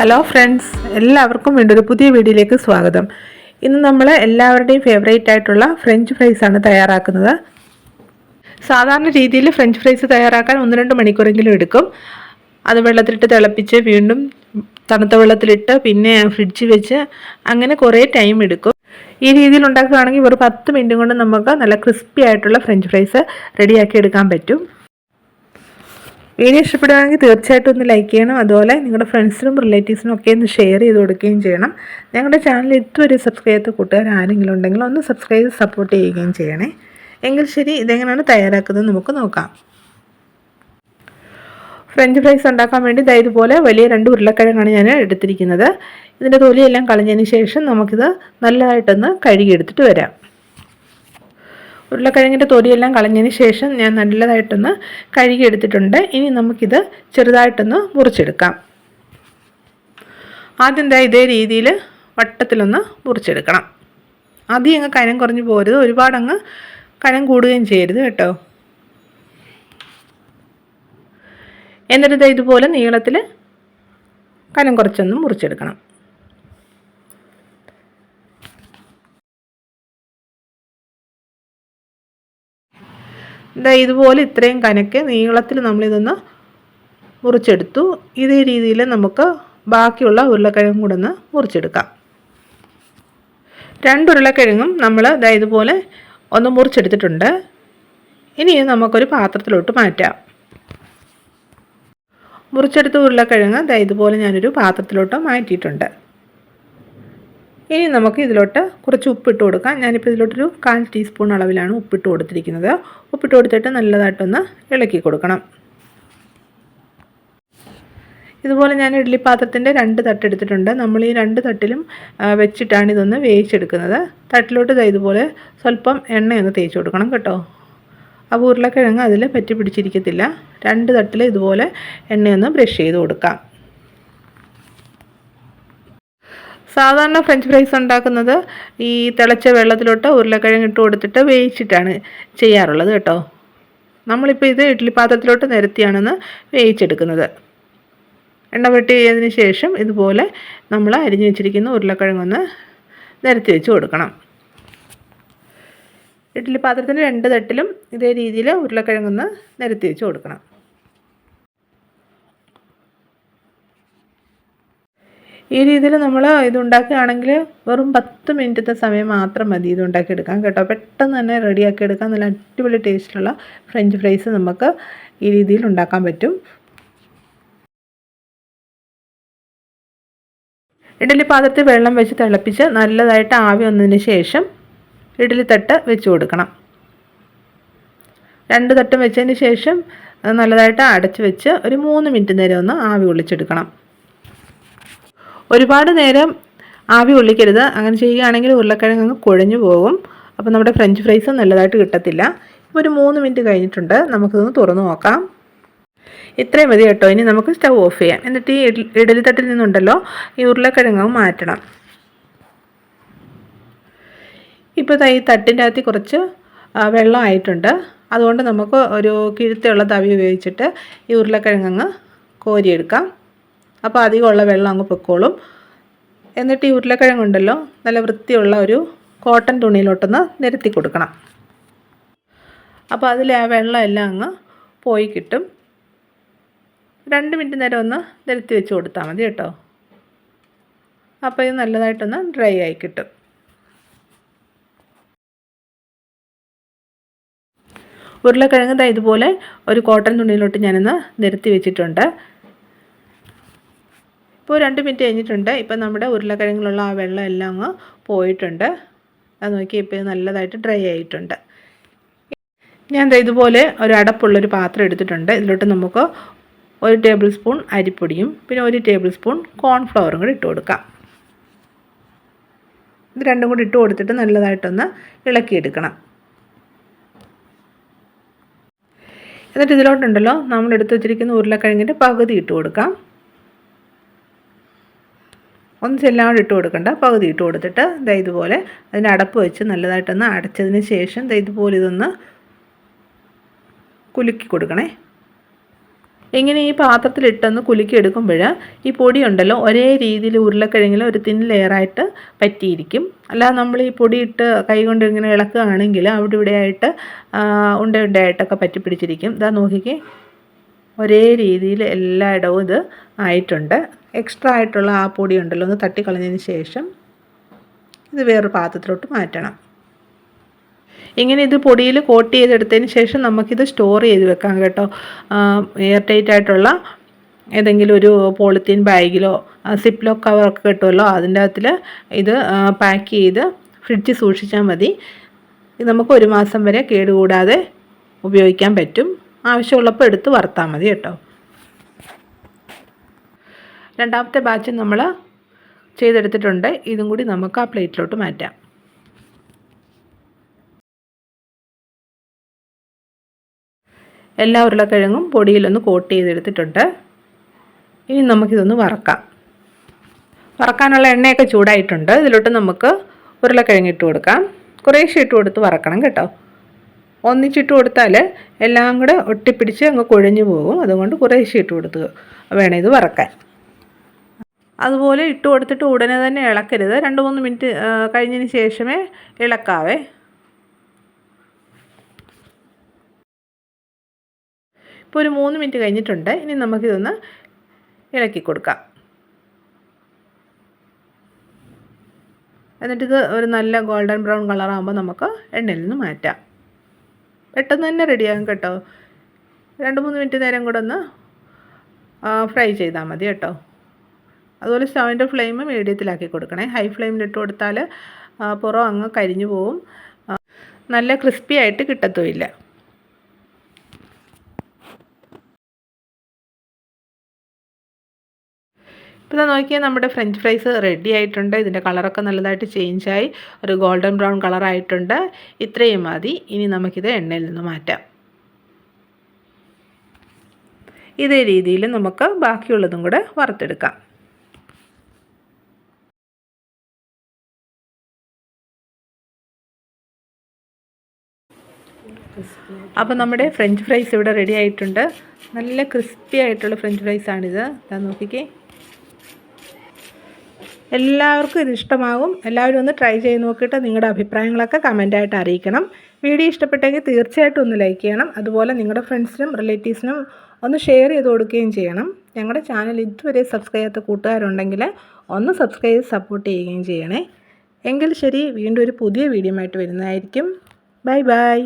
Hello friends എല്ലാവർക്കും വീണ്ടും ഒരു പുതിയ വീഡിയോയിലേക്ക് സ്വാഗതം. ഇന്ന് നമ്മൾ എല്ലാവരുടെയും ഫേവറേറ്റ് ആയിട്ടുള്ള ഫ്രഞ്ച് ഫ്രൈസ് ആണ് തയ്യാറാക്കുന്നത്. സാധാരണ രീതിയിൽ ഫ്രഞ്ച് ഫ്രൈസ് തയ്യാറാക്കാൻ ഒന്ന് രണ്ട് മണിക്കൂറെങ്കിലും എടുക്കും. അത് വെള്ളത്തിലിട്ട് തിളപ്പിച്ച് വീണ്ടും തണുത്ത വെള്ളത്തിലിട്ട് പിന്നെ ഫ്രിഡ്ജിൽ വെച്ച് അങ്ങനെ കുറേ ടൈം എടുക്കും. ഈ രീതിയിൽ ഉണ്ടാക്കുകയാണെങ്കിൽ ഒരു പത്ത് മിനിറ്റ് കൊണ്ട് നമുക്ക് നല്ല ക്രിസ്പി ആയിട്ടുള്ള ഫ്രഞ്ച് ഫ്രൈസ് റെഡിയാക്കി എടുക്കാൻ പറ്റും. വീഡിയോ ഇഷ്ടപ്പെടുകയാണെങ്കിൽ തീർച്ചയായിട്ടും ഒന്ന് ലൈക്ക് ചെയ്യണം. അതുപോലെ നിങ്ങളുടെ ഫ്രണ്ട്സിനും റിലേറ്റീവ്സിനും ഒക്കെ ഒന്ന് ഷെയർ ചെയ്ത് കൊടുക്കുകയും ചെയ്യണം. ഞങ്ങളുടെ ചാനൽ ഇതുവരെ സബ്സ്ക്രൈബ് ചെയ്ത കൂട്ടുകാർ ആരെങ്കിലും ഉണ്ടെങ്കിൽ ഒന്ന് സബ്സ്ക്രൈബ് ചെയ്ത് സപ്പോർട്ട് ചെയ്യുകയും ചെയ്യണേ. എങ്കിൽ ശരി ഇതെങ്ങനെയാണ് തയ്യാറാക്കുന്നത് നമുക്ക് നോക്കാം. ഫ്രഞ്ച് ഫ്രൈസ് ഉണ്ടാക്കാൻ വേണ്ടി ദാ ഇതുപോലെ വലിയ രണ്ട് ഉരുളക്കിഴങ്ങാണ് ഞാൻ എടുത്തിരിക്കുന്നത്. ഇതിന്റെ തൊലിയെല്ലാം കളഞ്ഞതിന് ശേഷം നമുക്കിത് നല്ലതായിട്ടൊന്ന് കഴുകിയെടുത്തിട്ട് വരാം. ഉരുളക്കിഴങ്ങിന്റെ തൊലിയെല്ലാം കളഞ്ഞതിന് ശേഷം ഞാൻ നല്ലതായിട്ടൊന്ന് കഴുകിയെടുത്തിട്ടുണ്ട്. ഇനി നമുക്കിത് ചെറുതായിട്ടൊന്ന് മുറിച്ചെടുക്കാം. ആദ്യം എന്താ ഇതേ രീതിയിൽ വട്ടത്തിലൊന്ന് മുറിച്ചെടുക്കണം. ആദ്യം അങ്ങ് കനം കുറഞ്ഞു പോരുത്. ഒരുപാടങ്ങ് കനം കൂടുകയും ചെയ്യരുത് കേട്ടോ. എന്നിട്ട് ഇതുപോലെ നീളത്തിൽ കനം കുറച്ചൊന്ന് മുറിച്ചെടുക്കണം. ഇതാ ഇതുപോലെ ഇത്രയും കനക്ക് നീളത്തിൽ നമ്മളിതൊന്ന് മുറിച്ചെടുത്തു. ഇതേ രീതിയിൽ നമുക്ക് ബാക്കിയുള്ള ഉരുളക്കിഴങ്ങും കൂടെ ഒന്ന് മുറിച്ചെടുക്കാം. രണ്ട് ഉരുളക്കിഴങ്ങും നമ്മൾ ഇതാ ഇതുപോലെ ഒന്ന് മുറിച്ചെടുത്തിട്ടുണ്ട്. ഇനി ഇത് നമുക്കൊരു പാത്രത്തിലോട്ട് മാറ്റാം. മുറിച്ചെടുത്ത ഉരുളക്കിഴങ്ങ് ഇതാ ഇതുപോലെ ഞാനൊരു പാത്രത്തിലോട്ട് മാറ്റിയിട്ടുണ്ട്. ഇനി നമുക്ക് ഇതിലോട്ട് കുറച്ച് ഉപ്പിട്ട് കൊടുക്കാം. ഞാനിപ്പോൾ ഇതിലോട്ടൊരു കാൽ ടീസ്പൂൺ അളവിലാണ് ഉപ്പിട്ട് കൊടുത്തിരിക്കുന്നത്. ഉപ്പിട്ട് കൊടുത്തിട്ട് നല്ലതായിട്ടൊന്ന് ഇളക്കി കൊടുക്കണം. ഇതുപോലെ ഞാൻ ഇഡ്ഡലി പാത്രത്തിന്റെ രണ്ട് തട്ടെടുത്തിട്ടുണ്ട് നമ്മൾ ഈ രണ്ട് തട്ടിലും വെച്ചിട്ടാണ് ഇതൊന്ന് വേവിച്ചെടുക്കുന്നത്. തട്ടിലോട്ട് ഇതുപോലെ സ്വല്പം എണ്ണയൊന്ന് തേച്ച് കൊടുക്കണം കേട്ടോ. അപ്പോൾ ഉരുളക്കിഴങ്ങ് അതിൽ പറ്റി പിടിച്ചിരിക്കത്തില്ല രണ്ട് തട്ടിൽ ഇതുപോലെ എണ്ണയൊന്ന് ബ്രഷ് ചെയ്ത് കൊടുക്കാം. സാധാരണ ഫ്രഞ്ച് ഫ്രൈസ് ഉണ്ടാക്കുന്നത് ഈ തിളച്ച വെള്ളത്തിലോട്ട് ഉരുളക്കിഴങ്ങ് ഇട്ട് കൊടുത്തിട്ട് വേവിച്ചിട്ടാണ് ചെയ്യാറുള്ളത് കേട്ടോ. നമ്മളിപ്പോൾ ഇത് ഇഡ്ഡലി പാത്രത്തിലോട്ട് നിരത്തിയാണെന്ന് വേവിച്ചെടുക്കുന്നത്. എണ്ണ വെട്ടി ചെയ്തതിന് ശേഷം ഇതുപോലെ നമ്മൾ അരിഞ്ഞു വെച്ചിരിക്കുന്ന ഉരുളക്കിഴങ്ങൊന്ന് നിരത്തി വെച്ച് കൊടുക്കണം. ഇഡ്ഡലി പാത്രത്തിന് രണ്ട് തട്ടിലും ഇതേ രീതിയിൽ ഉരുളക്കിഴങ്ങൊന്ന് നിരത്തി വെച്ച് കൊടുക്കണം. ഈ രീതിയിൽ നമ്മൾ ഇത് ഉണ്ടാക്കുകയാണെങ്കിൽ വെറും പത്ത് മിനിറ്റത്തെ സമയം മാത്രം മതി ഇത് ഉണ്ടാക്കിയെടുക്കാൻ കേട്ടോ. പെട്ടെന്ന് തന്നെ റെഡിയാക്കി എടുക്കാൻ നല്ല അടിപൊളി ടേസ്റ്റുള്ള ഫ്രഞ്ച് ഫ്രൈസ് നമുക്ക് ഈ രീതിയിൽ ഉണ്ടാക്കാൻ പറ്റും. ഇഡലി പാത്രത്തിൽ വെള്ളം വെച്ച് തിളപ്പിച്ച് നല്ലതായിട്ട് ആവി വന്നതിന് ശേഷം ഇഡലി തട്ട് വെച്ച് കൊടുക്കണം. രണ്ട് തട്ടും വെച്ചതിന് ശേഷം നല്ലതായിട്ട് അടച്ച് വെച്ച് ഒരു മൂന്ന് മിനിറ്റ് നേരം ഒന്ന് ആവി ഒളിച്ചെടുക്കണം. ഒരുപാട് നേരം ആവി ഉള്ളിക്കരുത് അങ്ങനെ ചെയ്യുകയാണെങ്കിൽ ഉരുളക്കിഴങ്ങ് അങ്ങ് കുഴഞ്ഞു പോകും. അപ്പോൾ നമ്മുടെ ഫ്രഞ്ച് ഫ്രൈസ് നല്ലതായിട്ട് കിട്ടത്തില്ല. ഇപ്പോൾ ഒരു മൂന്ന് മിനിറ്റ് കഴിഞ്ഞിട്ടുണ്ട്. നമുക്കിതൊന്ന് തുറന്നു നോക്കാം. ഇത്രയും മതി കേട്ടോ. ഇനി നമുക്ക് സ്റ്റൗ ഓഫ് ചെയ്യാം. എന്നിട്ട് ഈ ഇഡലി തട്ടിൽ നിന്നുണ്ടല്ലോ ഈ ഉരുളക്കിഴങ്ങ് മാറ്റണം. ഇപ്പോൾ ഈ തട്ടിന്റെ അകത്ത് കുറച്ച് വെള്ളം ആയിട്ടുണ്ട്. അതുകൊണ്ട് നമുക്ക് ഒരു കിഴുത്തുള്ള തവി ഉപയോഗിച്ചിട്ട് ഈ ഉരുളക്കിഴങ്ങ് കോരിയെടുക്കാം. അപ്പോൾ അധികമുള്ള വെള്ളം അങ്ങ് പൊക്കോളും. എന്നിട്ട് ഈ ഉരുളക്കിഴങ്ങുണ്ടല്ലോ നല്ല വൃത്തിയുള്ള ഒരു കോട്ടൺ തുണിയിലോട്ടൊന്ന് നിരത്തി കൊടുക്കണം. അപ്പോൾ അതിൽ ആ വെള്ളം എല്ലാം അങ്ങ് പോയി കിട്ടും. രണ്ട് മിനിറ്റ് നേരം ഒന്ന് നിരത്തി വെച്ച് കൊടുത്താൽ മതി കേട്ടോ. അപ്പോൾ ഇത് നല്ലതായിട്ടൊന്ന് ഡ്രൈ ആയി കിട്ടും. ഉരുളക്കിഴങ്ങ് ഇതുപോലെ ഒരു കോട്ടൺ തുണിയിലോട്ട് ഞാനൊന്ന് നിരത്തി വെച്ചിട്ടുണ്ട്. ഇപ്പോൾ രണ്ട് മിനിറ്റ് കഴിഞ്ഞിട്ടുണ്ട്. ഇപ്പം നമ്മുടെ ഉരുളക്കിഴങ്ങിലുള്ള ആ വെള്ളം എല്ലാം അങ്ങ് പോയിട്ടുണ്ട്. അത് നോക്കി ഇപ്പോൾ നല്ലതായിട്ട് ഡ്രൈ ആയിട്ടുണ്ട്. ഞാൻ ഇതുപോലെ ഒരു അടപ്പുള്ളൊരു പാത്രം എടുത്തിട്ടുണ്ട്. ഇതിലോട്ട് നമുക്ക് ഒരു ടേബിൾ സ്പൂൺ അരിപ്പൊടിയും പിന്നെ ഒരു ടേബിൾ സ്പൂൺ കോൺഫ്ലവറും കൂടി ഇട്ട് കൊടുക്കാം. ഇത് രണ്ടും കൂടി ഇട്ട് കൊടുത്തിട്ട് നല്ലതായിട്ടൊന്ന് ഇളക്കിയെടുക്കണം. എന്നിട്ട് ഇതിലോട്ടുണ്ടല്ലോ നമ്മൾ എടുത്ത് വെച്ചിരിക്കുന്ന ഉരുളക്കിഴങ്ങിന്റെ പകുതി ഇട്ട് കൊടുക്കാം. ഒന്നിച്ചെല്ലാം ഇട്ട് കൊടുക്കണ്ട പകുതി ഇട്ട് കൊടുത്തിട്ട് ദാ ഇതുപോലെ അതിന് അടപ്പ് വെച്ച് നല്ലതായിട്ടൊന്ന് അടച്ചതിന് ശേഷം ദാ ഇതുപോലെ ഇതൊന്ന് കുലുക്കി കൊടുക്കണേ. ഇങ്ങനെ ഈ പാത്രത്തിലിട്ടൊന്ന് കുലുക്കി എടുക്കുമ്പോൾ ഈ പൊടി ഉണ്ടല്ലോ ഒരേ രീതിയിൽ ഉരുളക്കിഴങ്ങിൽ ഒരു തിൻ ലെയറായിട്ട് പറ്റിയിരിക്കും. അല്ലാതെ നമ്മൾ ഈ പൊടിയിട്ട് കൈകൊണ്ട് ഇങ്ങനെ ഇളക്കുകയാണെങ്കിൽ അവിടെ ഇവിടെ ആയിട്ട് ഉണ്ട ഉണ്ടയായിട്ടൊക്കെ പറ്റിപ്പിടിച്ചിരിക്കും ഇതാ നോക്കിക്കേ ഒരേ രീതിയിൽ എല്ലായിടവും ഇത് ആയിട്ടുണ്ട്. എക്സ്ട്രാ ആയിട്ടുള്ള ആ പൊടി ഉണ്ടല്ലോ ഒന്ന് തട്ടിക്കളഞ്ഞതിന് ശേഷം ഇത് വേറൊരു പാത്രത്തിലോട്ട് മാറ്റണം. ഇങ്ങനെ ഇത് പൊടിയിൽ കോട്ട് ചെയ്തെടുത്തതിന് ശേഷം നമുക്കിത് സ്റ്റോർ ചെയ്ത് വെക്കാം കേട്ടോ. എയർ ടൈറ്റ് ആയിട്ടുള്ള ഏതെങ്കിലും ഒരു പോളിത്തീൻ ബാഗിലോ സിപ്പ് സിപ്ലോ കവറൊക്കെ കിട്ടുമല്ലോ അതിന്റെ അകത്തിൽ ഇത് പാക്ക് ചെയ്ത് ഫ്രിഡ്ജ് സൂക്ഷിച്ചാൽ മതി. ഇത് നമുക്ക് ഒരു മാസം വരെ കേടുകൂടാതെ ഉപയോഗിക്കാൻ പറ്റും. ആവശ്യമുള്ളപ്പോൾ എടുത്ത് വറുത്താൽ മതി കേട്ടോ. രണ്ടാമത്തെ ബാച്ച് നമ്മൾ ചെയ്തെടുത്തിട്ടുണ്ട്. ഇതും കൂടി നമുക്ക് ആ പ്ലേറ്റിലോട്ട് മാറ്റാം. എല്ലാ ഉരുളക്കിഴങ്ങും പൊടിയിലൊന്ന് കോട്ട് ചെയ്തെടുത്തിട്ടുണ്ട്. ഇനി നമുക്കിതൊന്ന് വറക്കാം. വറക്കാനുള്ള എണ്ണയൊക്കെ ചൂടായിട്ടുണ്ട്. ഇതിലോട്ട് നമുക്ക് ഉരുളക്കിഴങ്ങ് ഇട്ട് കൊടുക്കാം. കുറേശ്ശെ ഇട്ട് കൊടുത്ത് വറക്കണം കേട്ടോ. ഒന്നിച്ചിട്ട് കൊടുത്താൽ എല്ലാം കൂടെ ഒട്ടിപ്പിടിച്ച് അങ്ങ് കൊഴിഞ്ഞു പോകും. അതുകൊണ്ട് കുറേശ്ശെ ഇട്ട് കൊടുത്ത് വേണം ഇത് വറക്കാൻ. അതുപോലെ ഇട്ട് കൊടുത്തിട്ട് ഉടനെ തന്നെ ഇളക്കരുത്. രണ്ട് മൂന്ന് മിനിറ്റ് കഴിഞ്ഞതിന് ശേഷമേ ഇളക്കാവേ. ഇപ്പോൾ ഒരു മൂന്ന് മിനിറ്റ് കഴിഞ്ഞിട്ടുണ്ട്. ഇനി നമുക്കിതൊന്ന് ഇളക്കി കൊടുക്കാം. എന്നിട്ടിത് ഒരു നല്ല ഗോൾഡൻ ബ്രൗൺ കളറാകുമ്പോൾ നമുക്ക് എണ്ണയിൽ നിന്ന് മാറ്റാം. പെട്ടെന്ന് തന്നെ റെഡിയാകും കേട്ടോ. രണ്ട് മൂന്ന് മിനിറ്റ് നേരം കൂടെ ഒന്ന് ഫ്രൈ ചെയ്താൽ മതി കേട്ടോ. അതുപോലെ സ്റ്റവിന്റെ ഫ്ലെയിം മീഡിയത്തിലാക്കി കൊടുക്കണേ. ഹൈ ഫ്ലെയിമിലിട്ട് കൊടുത്താൽ പുറം അങ്ങ് കരിഞ്ഞു പോവും. നല്ല ക്രിസ്പി ആയിട്ട് കിട്ടത്തുമില്ല. ഇപ്പോൾ നോക്കിയാൽ നമ്മുടെ ഫ്രഞ്ച് ഫ്രൈസ് റെഡി ആയിട്ടുണ്ട്. ഇതിന്റെ കളറൊക്കെ നല്ലതായിട്ട് ചേഞ്ചായി ഒരു ഗോൾഡൻ ബ്രൗൺ കളറായിട്ടുണ്ട്. ഇത്രയും മതി. ഇനി നമുക്കിത് എണ്ണയിൽ നിന്ന് മാറ്റാം. ഇതേ രീതിയിൽ നമുക്ക് ബാക്കിയുള്ളതും കൂടെ വറുത്തെടുക്കാം. അപ്പോൾ നമ്മുടെ ഫ്രഞ്ച് ഫ്രൈസ് ഇവിടെ റെഡി ആയിട്ടുണ്ട്. നല്ല ക്രിസ്പി ആയിട്ടുള്ള ഫ്രഞ്ച് ഫ്രൈസാണിത് നോക്കിക്കേ. എല്ലാവർക്കും ഇത് ഇഷ്ടമാകും. എല്ലാവരും ഒന്ന് ട്രൈ ചെയ്ത് നോക്കിയിട്ട് നിങ്ങളുടെ അഭിപ്രായങ്ങളൊക്കെ കമന്റായിട്ട് അറിയിക്കണം. വീഡിയോ ഇഷ്ടപ്പെട്ടെങ്കിൽ തീർച്ചയായിട്ടും ഒന്ന് ലൈക്ക് ചെയ്യണം. അതുപോലെ നിങ്ങളുടെ ഫ്രണ്ട്സിനും റിലേറ്റീവ്സിനും ഒന്ന് ഷെയർ ചെയ്ത് കൊടുക്കുകയും ചെയ്യണം. ഞങ്ങളുടെ ചാനൽ ഇതുവരെ സബ്സ്ക്രൈബ് ചെയ്യാത്ത കൂട്ടുകാരുണ്ടെങ്കിൽ ഒന്ന് സബ്സ്ക്രൈബ് ചെയ്ത് സപ്പോർട്ട് ചെയ്യുകയും ചെയ്യണേ. എങ്കിൽ ശരി വീണ്ടും ഒരു പുതിയ വീഡിയോ ആയിട്ട് വരുന്നതായിരിക്കും. Bye bye